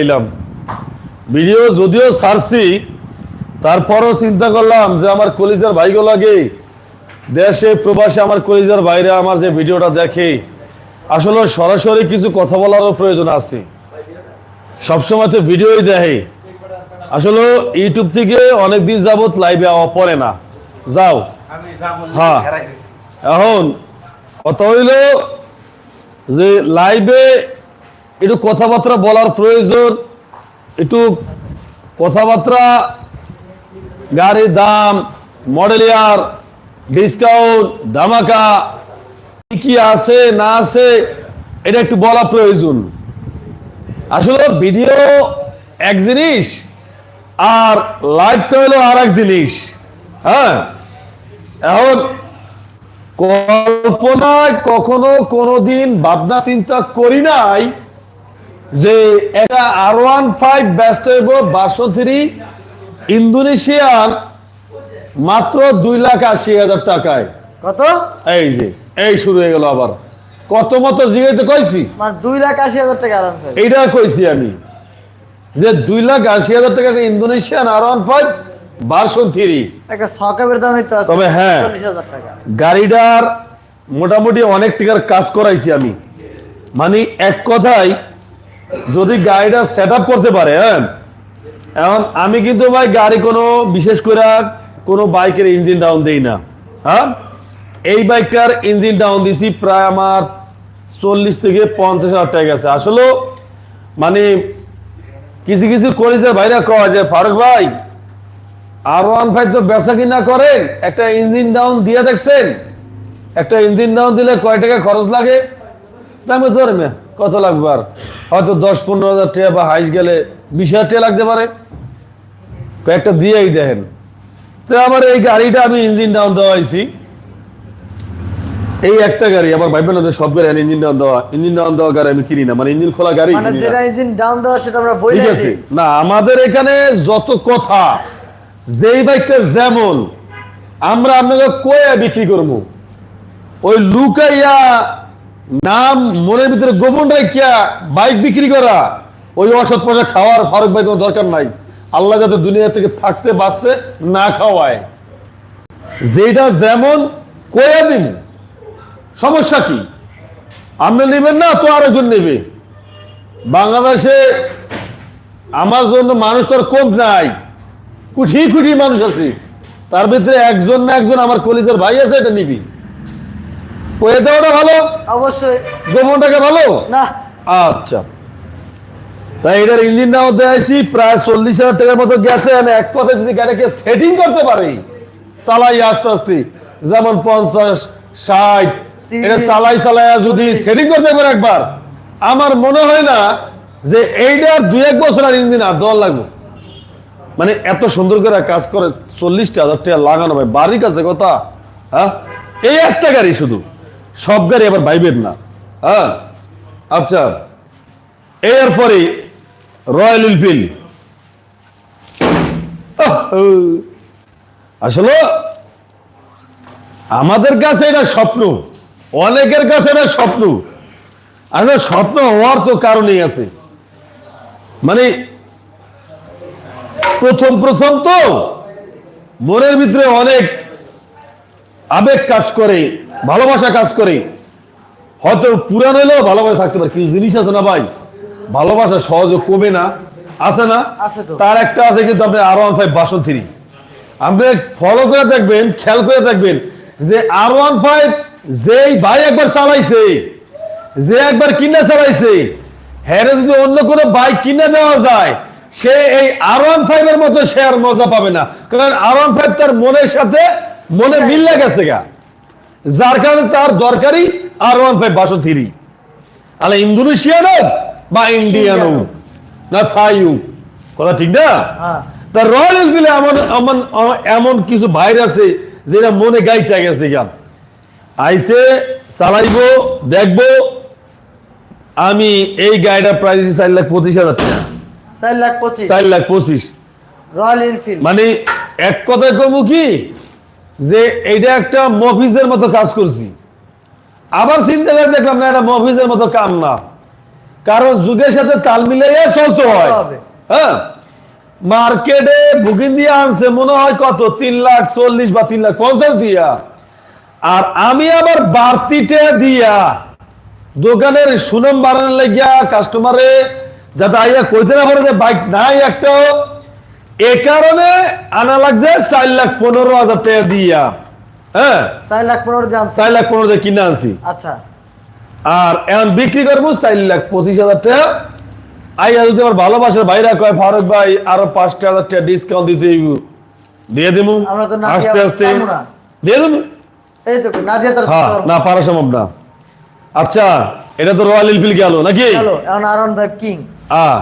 এলাম ভিডিও যদিও ছাড়ছি তারপরও চিন্তা করলাম যে আমার কলিজার ভাইগুলাকে দেশে প্রবাসে আমার কলিজার বাইরে আমার যে ভিডিওটা দেখে আসলে সরাসরি কিছু কথা বলারও প্রয়োজন আছে। সবসময় তো ভিডিওই দেখে। আসলে ইউটিউব থেকে অনেক দিন যাবত লাইভে পড়ে না। যাও। হ্যাঁ। এখন কথা হইল যে লাইভে একটু কথাবার্তা বলার প্রয়োজন, একটু কথাবার্তা, গাড়ির দাম মডেল ইয়ার ডিসকাউন্ট ধামাকা, কি আছে, না আছে, এটা একটু বলা প্রয়োজন। আসলে ভিডিও এক জিনিস, আর লাইভটা হলো আর এক জিনিস হ্যাঁ? এখন কল্পনায় কখনো কোনোদিন ভাবনা চিন্তা করি নাই যে একটা আর ওয়ান ফাইভ ব্যস্ত হইব বাষট্টি ইন্দোনেশিয়ান মাত্র দুই লাখ আশি হাজার টাকায়। কত? এই যে এই শুরু হয়ে গেল আবার। কত মতো জিগাইতে কইছি? মানে দুই লাখ আশি হাজার টাকা এইটা কইছি আমি। যে দুই লাখ আশি হাজার টাকা Indonesian R one five version three তবে হ্যাঁ। গাড়িটার মোটামুটি অনেক টাকার কাজ করাইছি আমি। মানে এক কথায় যদি গাড়িটা সেট করতে পারে হ্যাঁ? এখন আমি কিন্তু ভাই গাড়ি কোনো বিশেষ করে কোনো বাইকের ইঞ্জিন ডাউন দেই না হ্যাঁ? এই বাইকটার ইঞ্জিন ডাউন দিছি প্রায় আমার চল্লিশ থেকে পঞ্চাশ হাজার টাকা গেছে। আসলে মানে কিছু কিছু করেছে ভাইরা কয় যে, ফারুক ভাই আর ওয়ান ফাইভ তো বেচা কিনা করেন একটা ইঞ্জিন ডাউন দিয়ে দেখছেন? একটা ইঞ্জিন ডাউন দিলে কয় টাকা খরচ লাগে? দামে ধরে মে কত লাগবে আর? হয়তো দশ পনেরো হাজার টাকা বা হাইস গেলে বিশ হাজার টাকা লাগতে পারে। কয়েকটা দিয়েই দেখেন। তো আমার এই গাড়িটা আমি ইঞ্জিন ডাউন দেওয়া হয়েছি। এই একটা গাড়ি আমার ভাইবেন না যে সব গাড়ি ইঞ্জিন ডাউন দেওয়া ইঞ্জিন ডাউন দেওয়া গাড়ি আমি কিনি না। মানে ইঞ্জিন খোলা গাড়ি মানে যেটা ইঞ্জিন ডাউন দেওয়া সেটা আমরা বই ঠিক আছে। না আমাদের এখানে যত কথা যেই বাইকটা যেমন আমরা আপনাকে কয়ে বিক্রি করব। ওই লুকাইয়া নাম মনের ভিতরে গোপন রাখিয়া বাইক বিক্রি করা, ওই অসৎ পয়সা খাওয়ার ফারুক ভাই কোনো দরকার নাই। আল্লাহ যাতে দুনিয়া থেকে থাকতে, বাঁচতে না খাওয়ায়। যেটা যেমন কয়ে দিন সমস্যা কি? আপনি নেবেন না, তো আরেকজন নেবে। বাংলাদেশে আমার জন্য মানুষ তো আর কম নাই। কুঠি কুঠি মানুষ আছে। তার ভিতরে একজন না একজন আমার কলিজের ভাই আছে, এটা নিবি। কয়ে দেওয়াটা ভালো? অবশ্যই। গোমনটাকে ভালো? না। আচ্ছা। তাই এটার ইঞ্জিন নাও দেয়াইছি প্রায় চল্লিশ হাজার টাকার মতো গেছে আর এক যদি গাড়িকে সেটিং করতে পারি চালাই আস্তে আস্তে যেমন পঞ্চাশ ষাট এটা চালাই চালাই যদি সেটিং করতে পারে একবার আমার মনে হয় না যে এইটা দুই এক বছর আর ইঞ্জিন আর দেওয়ার লাগবে। মানে এত সুন্দর করে কাজ করে চল্লিশটা হাজার টাকা লাগানো ভাই বাড়ির কাছে কথা হ্যাঁ? এই একটা গাড়ি শুধু। সব গাড়ি আবার বাইবেন না। হ্যাঁ? আচ্ছা। এরপরে রয়্যাল এনফিল্ড। আসলে আমাদের কাছে এটা স্বপ্ন। অনেকের কাছে এটা স্বপ্ন। আসলে স্বপ্ন হওয়ার তো কারণেই আছে। মানে প্রথম প্রথম তো মনের ভিতরে অনেক আবেগ কাজ করে। ভালোবাসা কাজ করে। হয়তো পুরান হলেও ভালোবাসা থাকতে পারে কিছু জিনিস আছে না ভাই? ভালোবাসা সহজে কমে না আছে না? তার একটা আছে কিন্তু আপনি R one five version three আপনি ফলো করে দেখবেন খেয়াল করে দেখবেন যে আর ওয়ান ফাইভ যেই ভাই একবার চালাইছে যে একবার কিনে চালাইছে হ্যাঁ যদি অন্য কোনো বাইক কিনে দেওয়া যায় সে এই আর ওয়ান ফাইভ এর মতো সে আর মজা পাবে না। কারণ আর ওয়ান ফাইভ তার মনের সাথে মনে মিল গেছে গা। যার কারণে তার দরকারি আর ওয়ান ফাইভ বাসো থ্রি। তাহলে ইন্দোনেশিয়ান বা ইন্ডিয়ান না থাই কথা ঠিক না? হ্যাঁ। তা রয়্যাল এনফিল্ডে এমন এমন এমন কিছু ভাইর আছে যেটা মনে গাইতে গেছে গান আইসে চালাইবো দেখব আমি এই গাড়িটা প্রাইস চার লাখ পঁচিশ হাজার টাকা। চার লাখ পঁচিশ। চার লাখ পঁচিশ। Royal Enfield. মানে এক কথায় কমু কি? যে এইটা একটা মফিজের মতো কাজ করছি। আবার চিন্তা করে দেখলাম না এটা মফিজের মতো কাম না। কারণ যুগের সাথে তাল মিলাইয়া চলতে হয়। হ্যাঁ? মার্কেটে বুকিং দিয়ে আনছে মনে হয় কত? তিন লাখ চল্লিশ বা তিন লাখ পঞ্চাশ দিয়া। আর আমি আবার বাড়তিটা দিয়া দোকানের সুনাম বাড়ানোর লাগিয়া কাস্টমারে যাতে আইয়া কইতে না পারে যে বাইক নাই একটা এ কারণে আনা লাগছে চার লাখ পনেরো হাজার টাকা দিয়া। হ্যাঁ? চার লাখ পনেরো চার লাখ পনেরো দিয়ে কিনে আনছি। আচ্ছা। আর এখন বিক্রি করব চার লাখ পঁচিশ হাজার টাকা। আইয়া যদি আমার ভালোবাসার ভাইরা কয় ফারুক ভাই আরও পাঁচটা হাজার টাকা ডিসকাউন্ট দিতে। দিয়ে দেবো আস্তে আস্তে। দিয়ে দেবো না হ্যাঁ না। পারা সম্ভব না। আচ্ছা এটা তো রয়্যাল এনফিল্ড গেল নাকি? এখন R one five king ah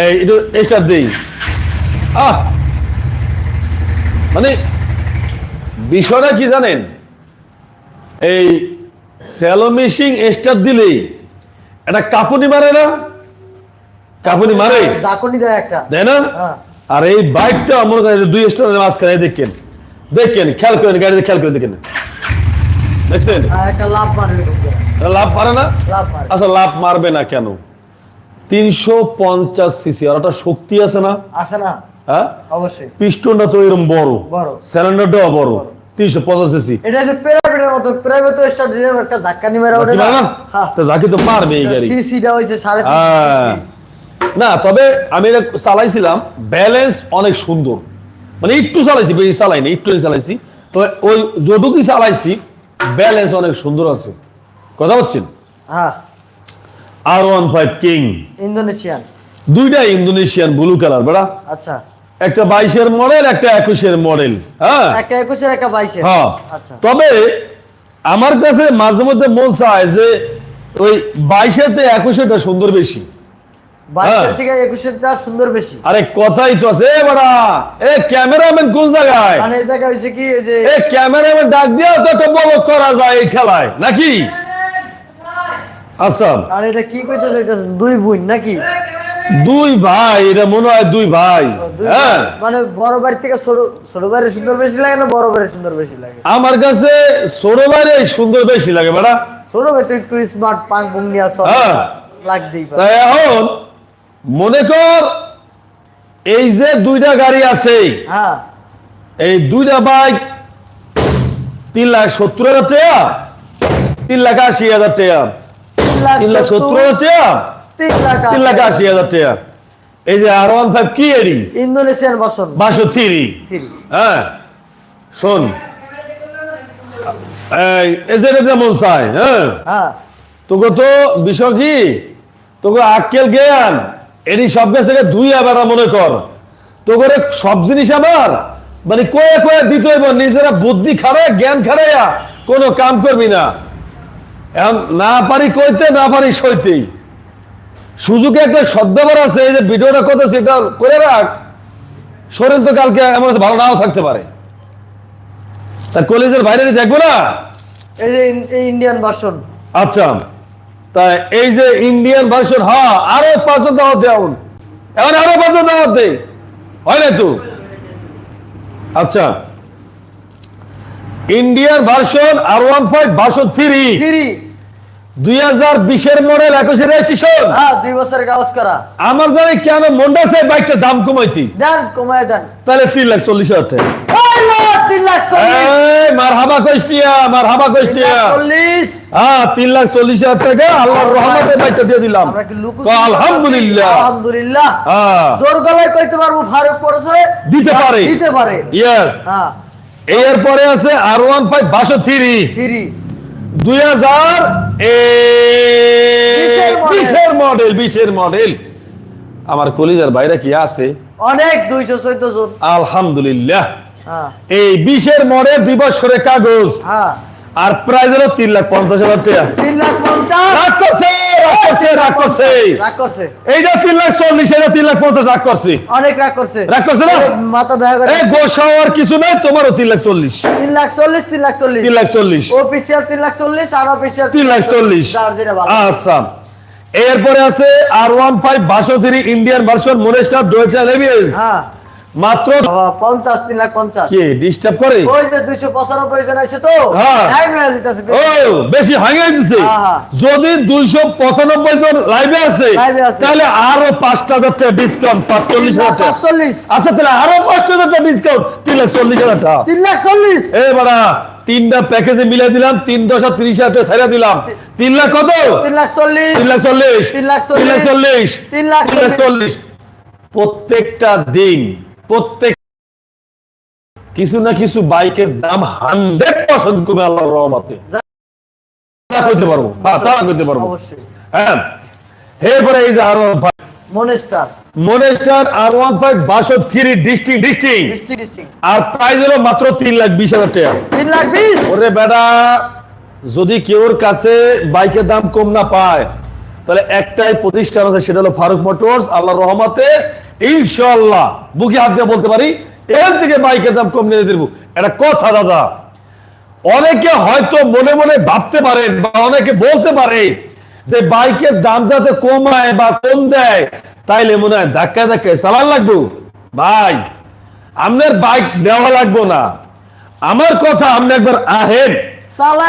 এই একটু স্টার দেই। আহ! মানে বিষয়টা কি জানেন? এই স্যালো মেশিং স্টার দিলেই এটা কাপুনি মারে না? কাপুনি মারে? জাকুনি দেয় একটা। তাই না? হ্যাঁ। আর এই বাইকটা আমার কাছে দুই স্টার মাঝখানে দেখেন। দেখেন খেয়াল করেন গাড়িতে খেয়াল করে দেখেন। দেখছেন? একটা লাভ পারে না? আচ্ছা লাভ মারবে না কেন? তিনশো পঞ্চাশ সিসি আর ওটা শক্তি আছে না? আছে না। হ্যাঁ? অবশ্যই। পিস্টনটা তো এরকম বড়। বড়। সিলিন্ডারটাও বড়। তিনশো পঞ্চাশ সিসি এটা প্রাইভেটের মতো। প্রাইভেট তো স্টার্ট দিলে একটা ওঠে না না? হ্যাঁ। তো যাকে তো মারবে এই গাড়ি। সিসিটা হইছে সাড়ে হ্যাঁ। না তবে আমি এটা চালাইছিলাম। ব্যালেন্স অনেক সুন্দর। মানে একটু চালাইছি বেশি চালাইনি একটু চালাইছি। তো ওই যতটুকুই চালাইছি ব্যালেন্স অনেক সুন্দর আছে। কথা হচ্ছেন হ্যাঁ। R one five king Indonesian. দুইটা ইন্দোনেশিয়ান ব্লু কালার বেড়া। আচ্ছা। একটা বাইশের মডেল একটা একুশের মডেল হ্যাঁ? একটা একুশের একটা বাইশের। হ্যাঁ। আচ্ছা। তবে আমার কাছে মাঝে মধ্যে মন চায় যে ওই বাইশেতে একুশেটা সুন্দর বেশি। বাইশের হ্যাঁ। থেকে সুন্দর বেশি। আরে কথাই তো আছে এ বাড়া এ ক্যামেরাম্যান কোন জায়গায়? মানে এই কি এই যে এ ক্যামেরাম্যান ডাক দিয়েও তো একটা বড় করা যায় এই খেলায় নাকি? আচ্ছা। আর এটা কি কইতে দুই বোন নাকি? দুই ভাই এটা মনে হয় দুই ভাই হ্যাঁ? মানে বড় বাড়ি থেকে ছোট ছোট বাড়ি সুন্দর বেশি লাগে না বড় বাড়ি সুন্দর বেশি লাগে? আমার কাছে ছোট সুন্দর বেশি লাগে বেড়া ছোট বাড়ি তো একটু স্মার্ট পাং সব হ্যাঁ। লাগতেই পারে তাই এখন মনে কর এই যে দুইটা গাড়ি আছে হ্যাঁ। এই দুইটা বাইক তিন লাখ সত্তর হাজার টাকা তিন লাখ আশি হাজার টাকা তিন লাখ সত্তর হাজার টাকা তিন লাখ আশি হাজার টাকা। এই যে আর ওয়ান ফাইভ কি এরি ইন্দোনেশিয়ান বাসন। বাসো থ্রি হ্যাঁ শোন। এই এজেন্ট যেমন চাই হ্যাঁ। হ্যাঁ। তোকে তো বিষয় কি? তোকে আক্কেল জ্ঞান সব থেকে দুই আবার মনে কর। তোকে সব জিনিস আমার মানে কয়ে কয়ে দিতে হইব নিজেরা বুদ্ধি খারে জ্ঞান খারাইয়া কোনো কাম করবি না। এখন না পারি কইতে না পারি সইতেই। সুযোগে একটা সদ্যবার আছে এই যে ভিডিওটা কত সেটা করে রাখ। শরীর তো কালকে এমন ভালো নাও থাকতে পারে। তা কলেজের বাইরে দেখব না? এই যে এই ইন্ডিয়ান ভার্সন আচ্ছা। তাই এই যে ইন্ডিয়ান ভার্সন হ্যাঁ আরও পাঁচজন দাওয়াত দেওয়ান এখন আরও পাঁচজন দাওয়াত দে। হয় না তো? আচ্ছা। Indian version R one five version three three দুই হাজার বিশের মডেল একুশে রেজিস্ট্রেশন হ্যাঁ দুই বছরের কাগজ করা। আমার জানি কেন মন্ডা সাহেব বাইকটার দাম কমাইতি। দেন কমায় দেন। তাহলে তিন লাখ চল্লিশ হাজার হ্যাঁ দিতে পারে। দিতে পারে। ইয়েস হ্যাঁ। এরপরে আছে আর ওয়ান ফাইভ বাসো থ্রি থ্রি দুই হাজার বিশের মডেল বিশের মডেল। আমার কলিজার বাইরে কি আছে? অনেক দুইশো চোদ্দ জন। আলহামদুলিল্লাহ। হ্যাঁ। এই বিশের মডেল দুই বছরের কাগজ। হ্যাঁ। আর প্রাইস হলো তিন লাখ পঞ্চাশ হাজার টাকা তিন লাখ এইটা তিন লাখ চল্লিশ এটা তিন লাখ পঞ্চাশ রাগ করছে অনেক রাগ করছে রাগ করছে না? মাথা দেখা করে এই গোসা আর কিছু নাই তোমারও তিন লাখ চল্লিশ তিন লাখ চল্লিশ তিন লাখ চল্লিশ তিন লাখ চল্লিশ অফিসিয়াল তিন লাখ চল্লিশ আর অফিসিয়াল তিন লাখ চল্লিশ আচ্ছা এরপরে আছে আর ওয়ান ফাইভ বাসো থ্রি ইন্ডিয়ান ভার্সন মোনেস্টার ডোয়েচার এবিএস হ্যাঁ মাত্র বাবা, পঞ্চাশ তিন লাখ পঞ্চাশ কি ডিস্টার্ব করে ওই যে দুইশো পঁচানব্বই জন আছে তো হ্যাঁ। ও বেশি হাঙ্গাই দিছে হ্যাঁ, হ্যাঁ। যদি দুইশো পঁচানব্বই জন লাইভে আছে তাহলে আরও পাঁচটা টাকা ডিসকাউন্ট পাঁচচল্লিশ হাজার টাকা আচ্ছা তাহলে আরও পাঁচটা টাকা ডিসকাউন্ট তিন লাখ চল্লিশ হাজার টাকা তিন লাখ চল্লিশ এ বাড়া তিনটা প্যাকেজে মিলে দিলাম তিন দশ আর ত্রিশ হাজার ছাড়া দিলাম তিন লাখ কত তিন লাখ চল্লিশ তিন লাখ চল্লিশ তিন লাখ তিন লাখ চল্লিশ তিন লাখ চল্লিশ প্রত্যেকটা দিন প্রত্যেক কিছু না কিছু বাইকের দাম হান্ড্রেড পার্সেন্ট কমে আল্লাহর রহমতে। করতে পারব? হ্যাঁ তারা করতে পারব। হ্যাঁ এরপরে এই যে R monster. Monster R one five বাসো থ্রি ডিস্টিং ডিস্টিং আর প্রাইস হলো মাত্র তিন লাখ বিশ হাজার টাকা। তিন লাখ বিশ? ওরে বেটা যদি কেউর কাছে বাইকের দাম কম না পায় তাহলে একটাই প্রতিষ্ঠান আছে সেটা হলো ফারুক মোটরস। আল্লাহ রহমতে ইনশাল্লাহ বুকে হাত দিয়ে বলতে পারি এর থেকে বাইকের দাম কম নিয়ে দেবো। এটা কথা দাদা অনেকে হয়তো মনে মনে ভাবতে পারেন বা অনেকে বলতে পারে যে বাইকের দাম যাতে কমায় বা কম দেয় তাইলে মনে হয় ধাক্কা ধাক্কায় চালান লাগবো। ভাই আপনার বাইক দেওয়া লাগবো না। আমার কথা আপনি একবার আহেন।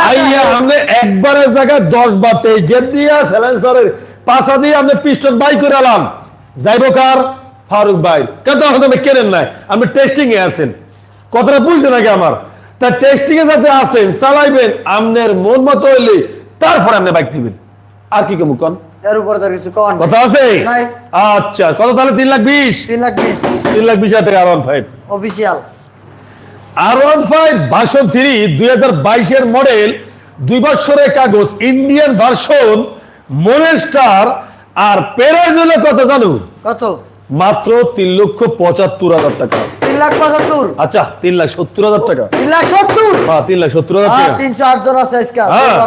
আইয়া আপনি একবারের জায়গায় দশ বার তেইশ জেদ দিয়া স্যালেন্সারের পাশা দিয়ে আপনি পিস্টন বাই করে এলাম। যাইব কার? ফারুক ভাই কেন এখন আপনি কেনেন নাই আপনি টেস্টিং এ আছেন। কথাটা বুঝছে নাকি আমার? তা টেস্টিং এ যাতে আছেন চালাইবেন আপনার মন মতো হইলে তারপরে আপনি বাইক নিবেন। আর কি কমু কন? এর উপরে তো কিছু কন কথা আছে? আচ্ছা কত তাহলে তিন লাখ বিশ। তিন লাখ বিশ। তিন লাখ বিশ হাজার টাকা R one five official R one five version three দুই হাজার বাইশের মডেল দুই বছরের কাগজ ইন্ডিয়ান ভার্সন মনেস্টার আর প্রাইস হলো কত জানো? কত? মাত্র তিন লক্ষ পঁচাত্তর হাজার টাকা। তিন লাখ পঁচাত্তর? আচ্ছা তিন লাখ সত্তর হাজার টাকা। তিন লাখ সত্তর? হ্যাঁ তিন লাখ সত্তর হাজার টাকা। তিনশো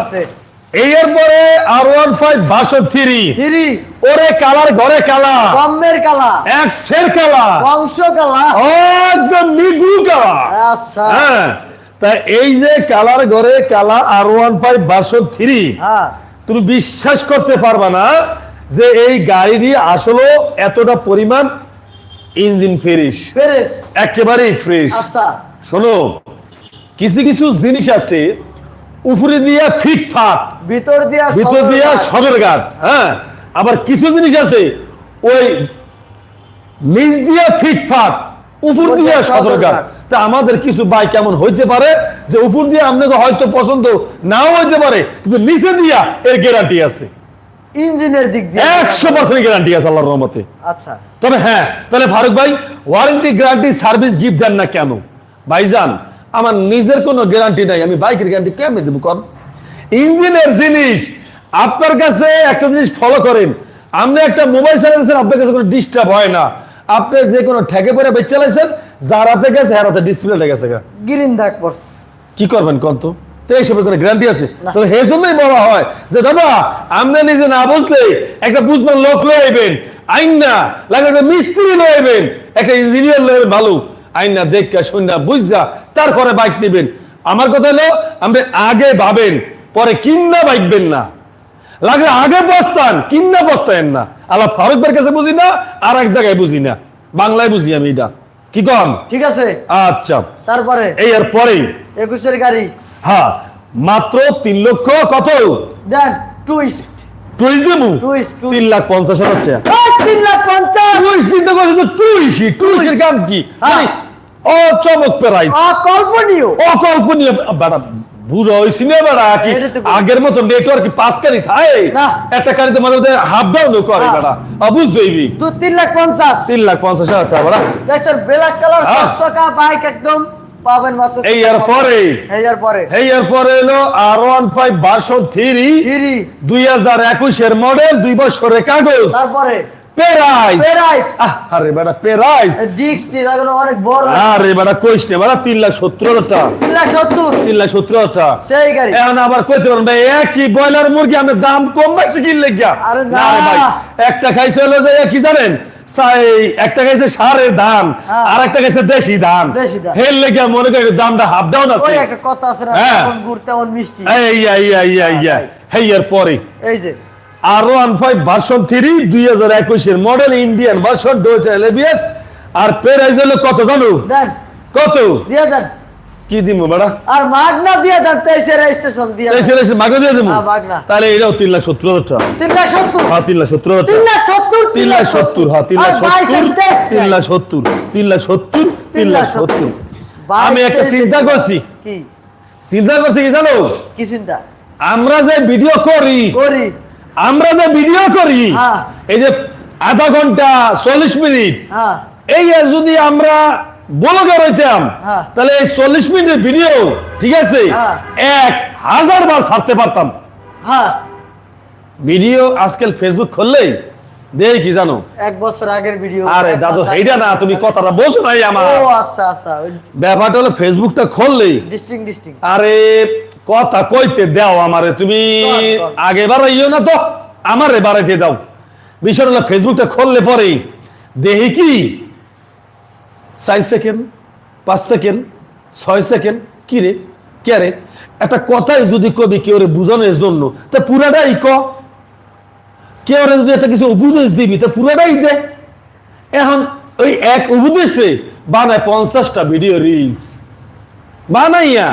আছে এর পরে R one five three three. ওরে কালার ঘরে কালা কমের কালা এক সের কালা বংশ কালা একদম নিগু কালা আচ্ছা। হ্যাঁ তা এই যে কালার ঘরে কালা R one five version three হ্যাঁ। তুমি বিশ্বাস করতে পারবা না যে এই গাড়িটি আসলে এতটা পরিমাণ ইঞ্জিন ফ্রেশ। ফেরেস একেবারেই ফ্রেশ। আচ্ছা। শোনো কিছু কিছু জিনিস আছে উপরে দিয়া ফিটফাট ভিতর দিয়া ভিতর দিয়া ঘাট। সদরঘাট হ্যাঁ? আবার কিছু জিনিস আছে ওই নিচ দিয়া ফিটফাট উপর উপর দিয়া সদরঘাট। তা আমাদের কিছু বাইক এমন হইতে পারে যে উপর দিয়ে আপনাকে হয়তো পছন্দ নাও হইতে পারে কিন্তু নিচে দিয়া এর গ্যারান্টি আছে। ইঞ্জিনের দিক দিয়ে একশো পার্সেন্ট গ্যারান্টি আছে আল্লাহর রহমতে। আচ্ছা। তবে হ্যাঁ তাহলে ফারুক ভাই ওয়ারেন্টি গ্যারান্টি সার্ভিস গিফট দেন না কেন? ভাইজান আমার নিজের কোনো গ্যারান্টি নাই আমি বাইকের গ্যারান্টি কেমন দেবো কর ইঞ্জিনের জিনিস আপনার কাছে একটা জিনিস ফলো করেন। আপনি একটা মোবাইল চালাইছেন আপনার কাছে কোনো ডিস্টার্ব হয় না। আপনি যে কোনো ঠেকে পরে বেচ চালাইছেন যার হাতে গেছে হ্যাঁ হাতে ডিসপ্লে গেছে। গ্রিন দাগ পড়ছে কি করবেন কন্ত তো এইসবের কোনো গ্যারান্টি আছে? তো সেই জন্যই বলা হয় যে দাদা আপনি নিজে না বুঝলে একটা বুঝবেন লোক লয়ে আইন না লাগে একটা মিস্ত্রি লয়ে একটা ইঞ্জিনিয়ার লয়ে আইবেন ভালো আইন না দেখা শুননা বুঝা তারপরে বাইক নেবেন আমার কথা হলো আপনি আগে ভাবেন পরে কিন্না বাইকবেন না। লাগলে আগে বসতান কিন্না বসতেন না। আল্লাহ ফারুক ভাইয়ের কাছে বুঝি না আর এক জায়গায় বুঝি না। বাংলায় বুঝি আমি এটা। কি কম ঠিক আছে। আচ্ছা। তারপরে? এই আর পরেই। একুশের গাড়ি। হ্যাঁ মাত্র তিন লক্ষ কত? দেন টুইস্ট টুইস দেবো? টুইস্ট তিন লাখ পঞ্চাশ হাজার তিন লাখ পঞ্চাশ। টুইস দিতে কথা তো টুইসই টুইসের কাম কি? হ্যাঁ। ও চমক প্রাইস অকল্পনীয়। অকল্পনীয়। বেটা বুঝো ওই সিনে বেড়া কি আগের মতো নেটওয়ার্ক পাঁচ কানি থাকে না। একটা কানিতে মাঝে মধ্যে হাফ ডাউন করে হ্যাঁ। বেটা বুঝতেই দু তিন লাখ পঞ্চাশ। তিন লাখ পঞ্চাশ হাজার টাকা বেটা দেখছেন ব্ল্যাক কালার হ্যাঁ। চকচকা বাইক একদম পাবেন মাত্র এই আর পরে। এই আর পরে। এই এর পরে এলো আর ওয়ান ফাইভ বারশো থ্রি। দুই হাজার একুশের মডেল দুই বছরের কাগজ। তারপরে? পেরাইস পেরাইস আরে বেটা পেরাইস ডিস্কটি লাগানো অনেক বড়। আরে বেটা কইস নে বেটা তিন লাখ টাকা। লাখ লাখ টাকা। সেই গাড়ি। এখন আবার কইতে পারেন ভাই একই ব্রয়লার মুরগি আমি দাম কম বেশি কিনলে গিয়া। আরে না। ভাই একটা খাইছে হলো যে কি জানেন? একটা সারের হ্যাঁ। আর একটা খাইছে দেশি ধান হেল লেগে মনে করি দামটা হাফ ডাউন আছে। একটা কথা আছে না। গুড় তেমন মিষ্টি। এই এই এই এই পরে। এই যে। R one five version three দুই হাজার একুশের মডেল ইন্ডিয়ান ভার্সন ডোজ এলবিএস আর প্রাইস হলো কত জানো? কত? কি দিব বেড়া আর মাগনা দিয়ে দেন তেইশে রেজিস্ট্রেশন দিয়ে সেরে মাগনা দিয়ে দেবো হ্যাঁ, তাহলে এটাও তিন লাখ সত্তর হাজার টাকা। তিন লাখ সত্তর। হ্যাঁ তিন লাখ সত্তর হাজার তিন লাখ সত্তর। তিন লাখ সত্তর হ্যাঁ তিন লাখ সত্তর তিন লাখ সত্তর তিন লাখ সত্তর তিন লাখ সত্তর। আমি একটা চিন্তা করছি। কি? চিন্তা করছি কি জানো? কি চিন্তা? আমরা যে ভিডিও করি করি। আমরা যে ভিডিও করি হ্যাঁ। এই যে আধা ঘণ্টা চল্লিশ মিনিট হ্যাঁ। এই যদি আমরা ব্লগার হইতাম হ্যাঁ। তাহলে এই চল্লিশ মিনিটের ভিডিও ঠিক আছে। এক হাজার বার ছাড়তে পারতাম। হ্যাঁ। ভিডিও আজকাল ফেসবুক খুললেই দেই কি জানো? এক বছর আগের ভিডিও আরে দাদু এইটা না তুমি কথাটা বোঝো নাই আমার। ও আচ্ছা আচ্ছা ব্যাপারটা হলো ফেসবুকটা খুললেই। ডিস্টিং ডিস্টিং আরে কথা কইতে দাও আমারে তুমি। আগে বাড়াইও না তো আমারে বাড়াইতে দাও। বিষয় হলো ফেসবুকটা খুললে পরে দেখি কি? চার সেকেন্ড পাঁচ সেকেন্ড ছয় সেকেন্ড কি রে? কে রে? একটা কথাই যদি কবি কেউ রে বুঝানোর জন্য তা পুরাটাই ক? কেউ যদি একটা কিছু উপদেশ দিবি, তা পুরাটাই দে। এখন ওই এক উপদেশে বানায় পঞ্চাশটা ভিডিও রিলস বানাইয়া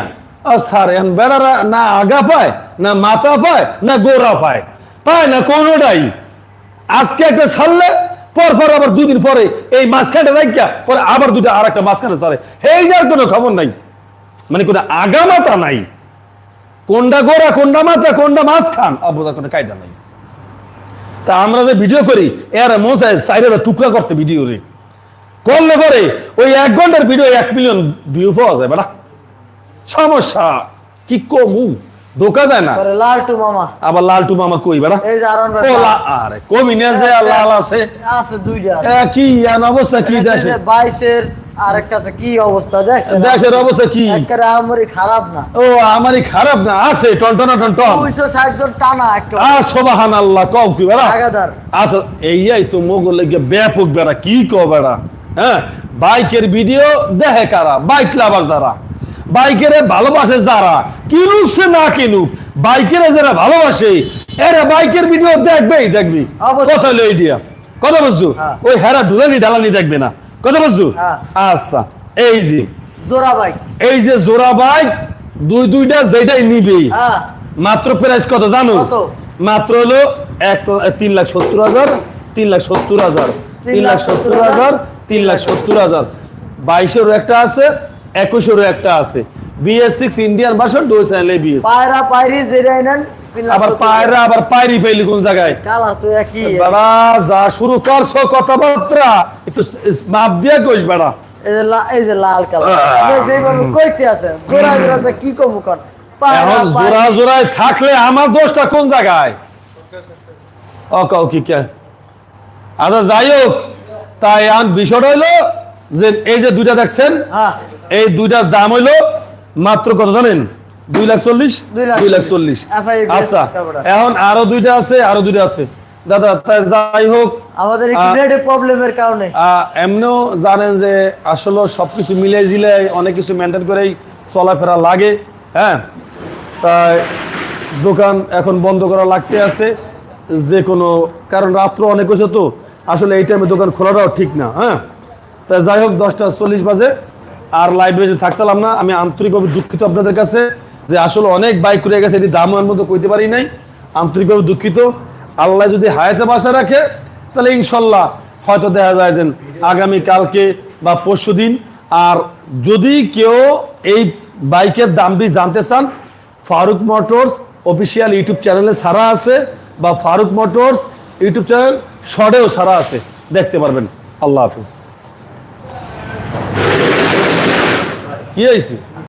ও স্যার, এখন বেড়ারা না আগা পায়, না মাথা পায়, না গোড়া পায়। পায় না কোনোটাই। আজকে একটা ছাড়লে, পর পর আবার দুদিন পরে এই মাঝখানে রাখিয়া পরে আবার দুটো আর একটা মাঝখানে ছাড়ে। এইটার কোনো খবর নাই। মানে কোনো আগা মাথা নাই। কোনটা গোড়া, কোনটা মাথা, কোনটা মাঝখান আবার কোনো কায়দা নাই। তা আমরা যে ভিডিও করি এর মোসাই সাইডে টুকরা করতে ভিডিও রে। করলে পরে ওই এক ঘণ্টার ভিডিও এক মিলিয়ন ভিউ পাওয়া যায় বেটা। সমস্যা। কি কমু? ঢোকা যায় না। লালটু মামা। আবার লালটু মামা কই বেড়া এই যে আরন ভাই আরে কমি না যে লাল আছে। আছে দুইটা। কি অবস্থা কি দেশে বাইশের আরেকটা আছে কি অবস্থা দেখছেন? দেশের অবস্থা কি? একেবারে আমরি খারাপ না। ও আমারই খারাপ না আছে টনটনা টনটন। দুইশো ষাট জন টানা একটা আর সোবাহান কও কি বেড়া? টাকাদার আচ্ছা এইয়াই তো মোগল লেগে ব্যাপক বেড়া কি কো বেড়া? হ্যাঁ বাইকের ভিডিও দেখে কারা? বাইক লাভার যারা। বাইকের ভালোবাসে যারা কিনুক সে না কিনুক বাইকের যারা ভালোবাসে এরা বাইকের ভিডিও দেখবেই দেখবি। কথা হলো কথা বুঝছ হ্যাঁ। ওই হেরা ঢুলানি ডালানি দেখবে না। কথা বুঝছ হ্যাঁ। আচ্ছা এই যে। জোড়া বাইক। এই যে জোড়া বাইক দুই দুইটা যেটাই নিবি। হ্যাঁ। মাত্র প্রাইস কত জানো? মাত্র হলো এক তিন লাখ সত্তর হাজার তিন লাখ সত্তর হাজার তিন লাখ সত্তর হাজার তিন লাখ সত্তর হাজার। বাইশেরও একটা আছে একুশেরও একটা আছে। বিএস সিক্স ইন্ডিয়ান ভার্সন ডো চ্যানেলে বিএস পায়রা পায়রি যেটাই নেন। আবার পায়রা আবার পায়রি পেলি কোন জায়গায়? কালার তো একই। বাবা যা শুরু করছ কথাবার্তা। একটু মাপ দিয়ে কইস বেড়া। এই যে এই যে লাল কালার। যেভাবে কইতে আছেন জোড়া জোড়া কি কমু কর এখন জোড়া জোড়ায় থাকলে আমার দোষটা কোন জায়গায়? ও কাউ কি কে? আচ্ছা যাই হোক তাই আন বিষয়টা হইল যে এই যে দুইটা দেখছেন হ্যাঁ। এই দুইটার দাম হইল মাত্র কত জানেন? দুই লাখ চল্লিশ? দুই লাখ চল্লিশ। আচ্ছা এখন আরও দুইটা আছে আরও দুইটা আছে। দাদা তাই যাই হোক আমাদের প্রবলেমের কারণে। এমনিও জানেন যে আসলে সবকিছু মিলে জিলে অনেক কিছু মেনটেন করেই চলাফেরা লাগে হ্যাঁ? তাই দোকান এখন বন্ধ করা লাগতে আছে যে কোনো কারণ রাত্র অনেক হয়েছে তো আসলে এই টাইমে দোকান খোলাটাও ঠিক না হ্যাঁ? তাই যাই হোক দশটা চল্লিশ বাজে আর লাইব্রেরি থাকতাম না আমি আন্তরিকভাবে দুঃখিত আপনাদের কাছে। যে আসলে অনেক বাইক করে গেছে, এটি দাম মতো কইতে পারি নাই। আন্তরিকভাবে দুঃখিত। আল্লাহ যদি হায়াতে বাসা রাখে, তাহলে ইনশাল্লাহ হয়তো দেখা যায় যে আগামী কালকে বা পরশু দিন, আর যদি কেউ এই বাইকের দামটি জানতে চান, ফারুক মোটরস অফিসিয়াল ইউটিউব চ্যানেলে সারা আছে, বা ফারুক মোটরস ইউটিউব চ্যানেল শর্টেও সারা আছে। দেখতে পারবেন। আল্লাহ হাফিজ। কি হয়েছে?